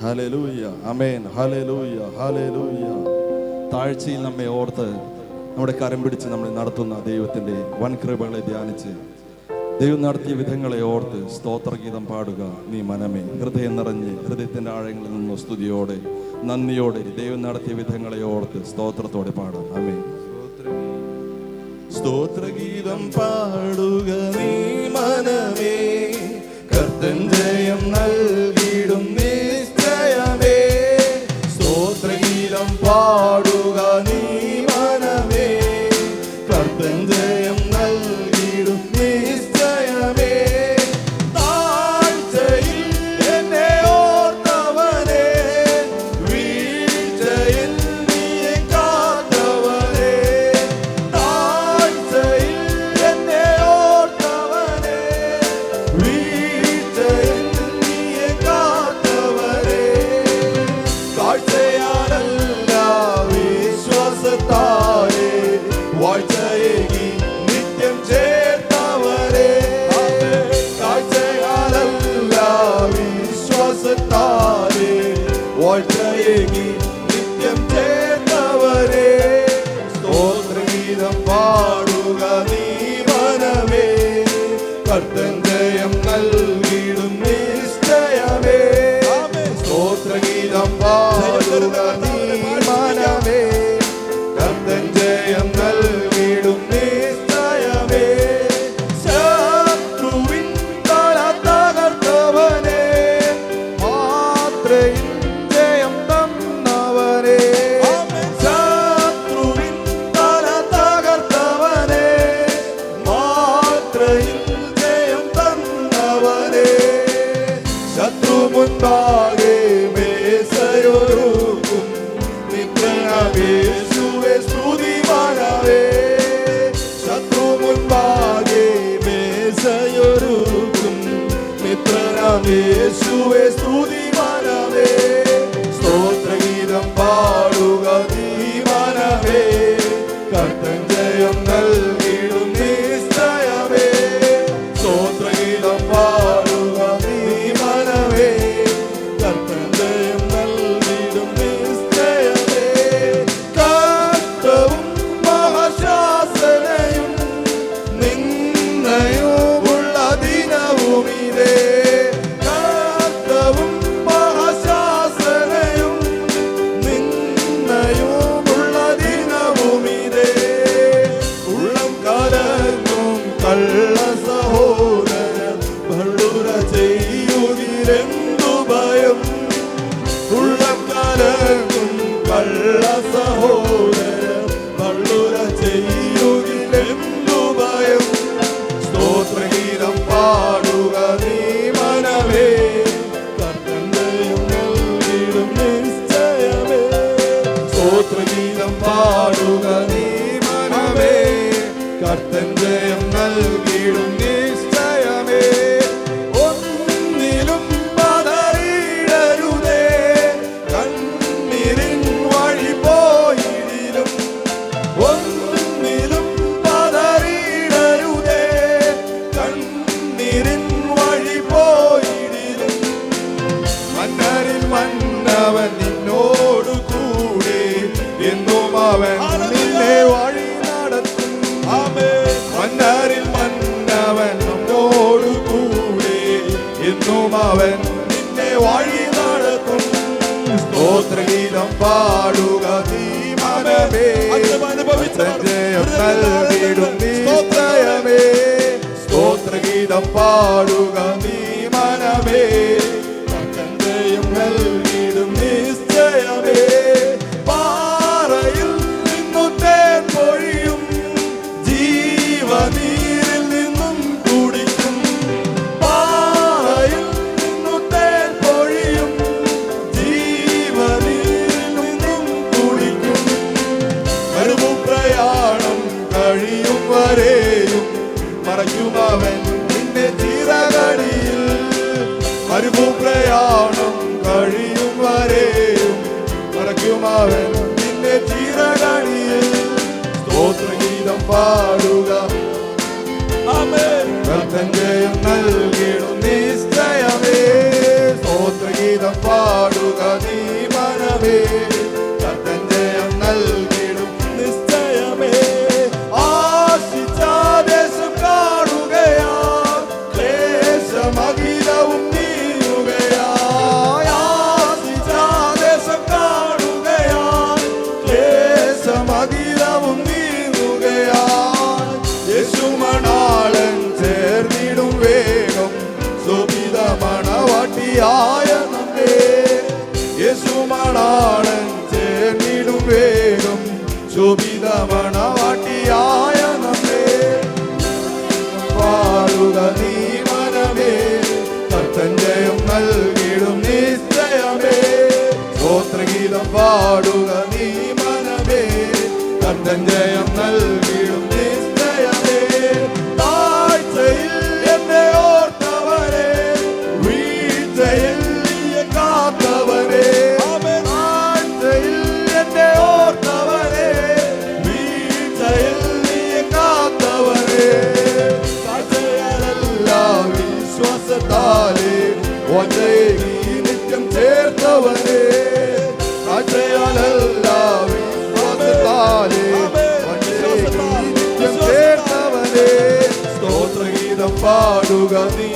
Hallelujah അമേൻ hallelujah hallelujah താഴ്ചയിൽ നമ്മെ ഓർത്ത് നമ്മുടെ കരം പിടിച്ച് നമ്മൾ നടത്തുന്ന ദൈവത്തിന്റെ വൻകൃപകളെ ധ്യാനിച്ച് ദൈവം നടത്തിയ വിധങ്ങളെ ഓർത്ത് സ്തോത്രഗീതം പാടുക നീ മനമേ. ഹൃദയം നിറഞ്ഞ് ഹൃദയത്തിന്റെ ആഴങ്ങളിൽ നിന്നും സ്തുതിയോടെ നന്ദിയോടെ ദൈവം നടത്തിയ വിധങ്ങളെ ഓർത്ത് സ്തോത്രത്തോടെ പാടാം. അമേ സ്തോത്രഗീതം പാടുക നീ മനമേ. കർത്തൻ ജയം സ്തുതിഗീതം പാടുക നീ മനമേ. കർത്തൻ ജയം നൽകിയിടും നൽകിടും നീ. സ്തോത്രമേ സ്തോത്രഗീതം പാടും. പാടുക. കർത്തൻ ജയം നൽകിയ സ്തോത്രഗീതം പാടുക നീ മനമേ. കർത്തൻ ജയം നൽകിടും നിശ്ചയമേ താഴ്ചയിൽ എന്നെ ഓർത്തവരെ. വീഴ്ചയിൽ കാത്തവരെ. താഴ്ചയിൽ എന്നെ ഓർത്തവരെ. വീഴ്ചയിൽ കാത്തവരെ. താഴ്ചയാലല്ല വിശ്വാസത്താലേ. ഒറ്റയി നിത്യം ചേർത്തവരെ പാടുക നീ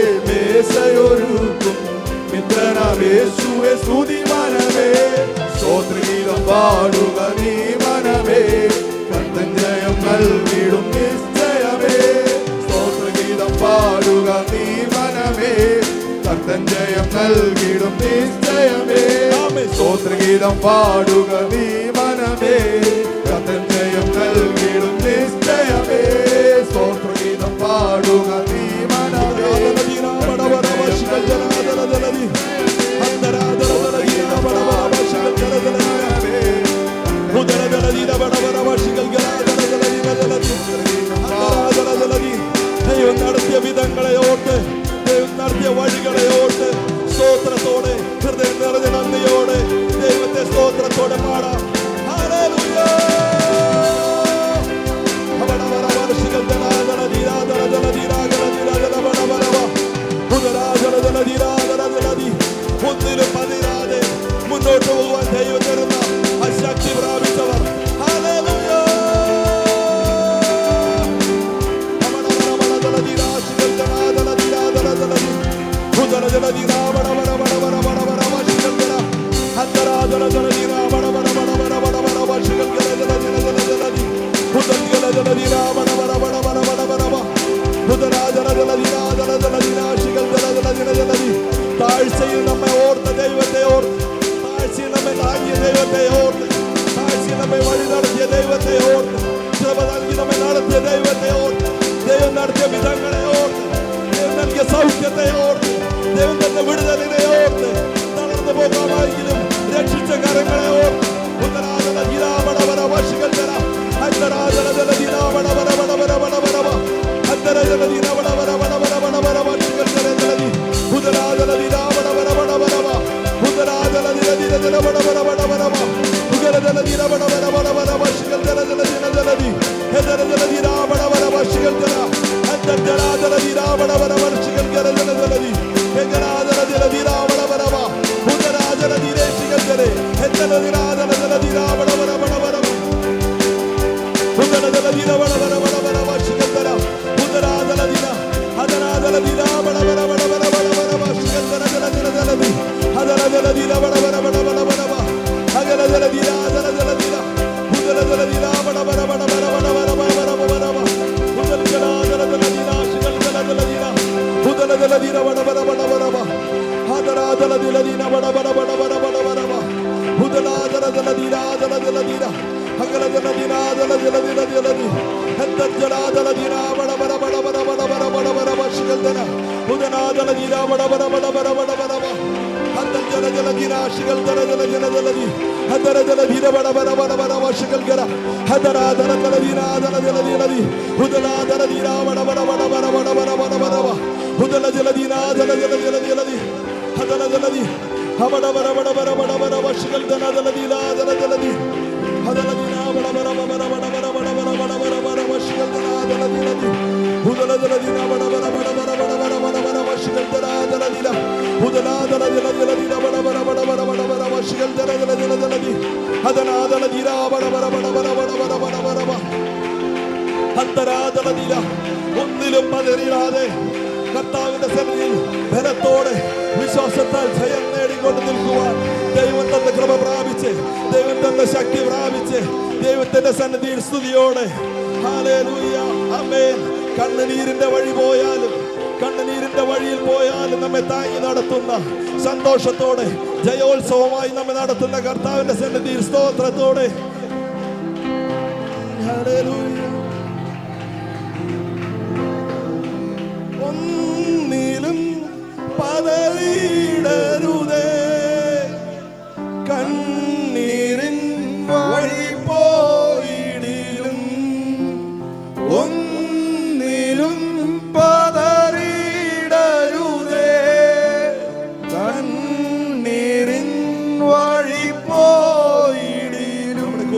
മുൻപാകെ മേശയൊരുക്കും മിത്രനമേശുവെ സ്തുതിമാനമേ സ്തോത്രഗീതം പാടുക നീ മനമേ കർത്തൻ ജയം നൽകിടും നിശ്ചയമേ സ്തോത്രഗീതം പാടുക നീ മനമേ കർത്തൻ ജയം നൽകിടും നിശ്ചയമേ സ്തോത്രഗീതം പാടുക നീ മനമേ താഴ്ചയിൽ Adela Dila, Adela Dila, ಜಲಾದಲ ಜಲ ದಿನ ಜಲದಿ ಹತ್ತ ಜಲಾದಲ ದಿನ ಬಡ ಬಡ ಬಡ ಬಡ ಬಡ ಬಡ ಬಡ ಬಡ ಬಶಿಗಲ್ದನ ಉದನಾದಲ ದಿನ ಬಡ ಬಡ ಬಡ ಬಡ ಬಡ ಬಡ ಹತ್ತ ಜಲ ಜಲ ದಿನ ಶಿಗಲ್ದನ ಜಲ ಜಲ ಜಲದಿ ಹದರ ಜಲ ದಿನ ಬಡ ಬಡ ಬಡ ಬಡ ವರ್ಷಗಲ್ಗರ ಹದರ ದರ ಕಲ ದಿನ ದಲ ಜಲ ದಿನದಿ ಉದಲ ದರ ದಿನ ಬಡ ಬಡ ಬಡ ಬಡ ಬಡ ಬಡ ಬಡ ಬಡ ಉದಲ ಜಲ ದಿನ ಜಲ ಜಲ ಜಲ ಜಲದಿ ಹದರ ಜಲದಿ ಹಬಡ ಬಡ ಬಡ ಬಡ ಬಡ ಬಡ ವರ್ಷಗಲ್ದನ ಜಲದಿ ಲಾದಲ ಜಲದಿ ಹದಲ ದಿನ ഒന്നിലും പതറിയാതെ കർത്താവിന്റെ സന്നിധിയിൽ ബലത്തോടെ വിശ്വാസത്താൽ ജയം നേടിക്കൊണ്ട് നിൽക്കുവാൻ ദൈവം കൃപ പ്രാപിച്ച് ദൈവം ശക്തി പ്രാപിച്ച് ദൈവത്തിന്റെ സന്നിധിയിൽ സ്തുതിയോടെ കണ്ണുനീരിന്റെ വഴി പോയാലും കണ്ണുനീരിന്റെ വഴിയിൽ പോയാലും നമ്മെ താങ്ങി നടത്തുന്ന സന്തോഷത്തോടെ ജയോത്സവമായി നമ്മെ നടത്തുന്ന കർത്താവിന്റെ സന്നിധിയിൽ സ്തോത്രത്തോടെ. ഹല്ലേലൂയ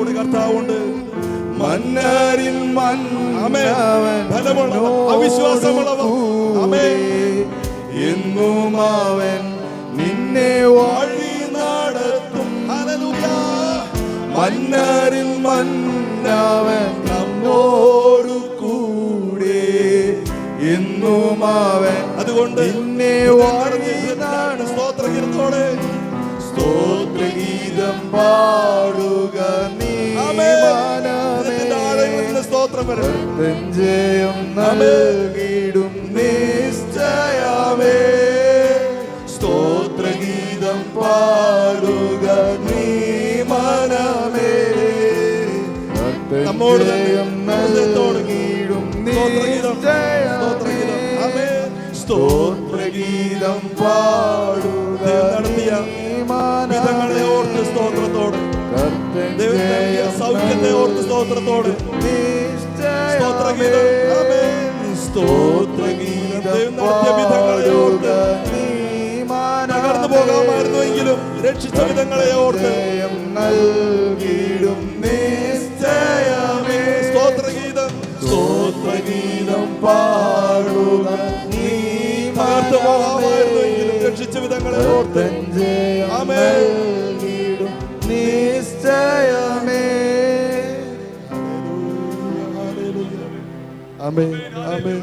കൂടെ കർത്താവുണ്ട്. മന്നരിൻ ആമേൻ. ബലമുള്ളവൻ, അവിശ്വാസമുള്ളവൻ. എന്നും അവൻ നിന്നെ വാഴി നടത്തും. മന്നരിൻ മന്നവൻ നമ്മോടു കൂടെ എന്നും അവൻ അതുകൊണ്ട് നിന്നെ വാഴി സ്തോത്രഗീതത്തോടെ. സ്തോത്രഗീതം പാടുക സ്തോത്രം ജയം നൽകിടും നിശ്ചയമേ സ്തോത്രഗീതം പാടുക നീ മനമേ. നമ്മോട് നൽകിടും സ്തോത്രഗീതം. പാടുക നടത്തിയ ദൈവം നൽകിയ സൗഖ്യത്തെ ഓർത്ത് സ്തോത്രത്തോട്. സ്തോത്രഗീതം. സ്തോത്രഗീതം. ദൈവം നടത്തിയ വിധങ്ങളെ ഓർത്ത്. തകർന്നു പോകാമായിരുന്നുവെങ്കിലും രക്ഷിച്ച വിധങ്ങളെ ഓർത്ത്. സ്തോത്രഗീതം. സ്തോത്രഗീതം പാടുക നീ തകർന്നു പോകാമായിരുന്നുവെങ്കിലും രക്ഷിച്ച വിധങ്ങളെ ഓർത്ത്. തൻ Amén. Amén.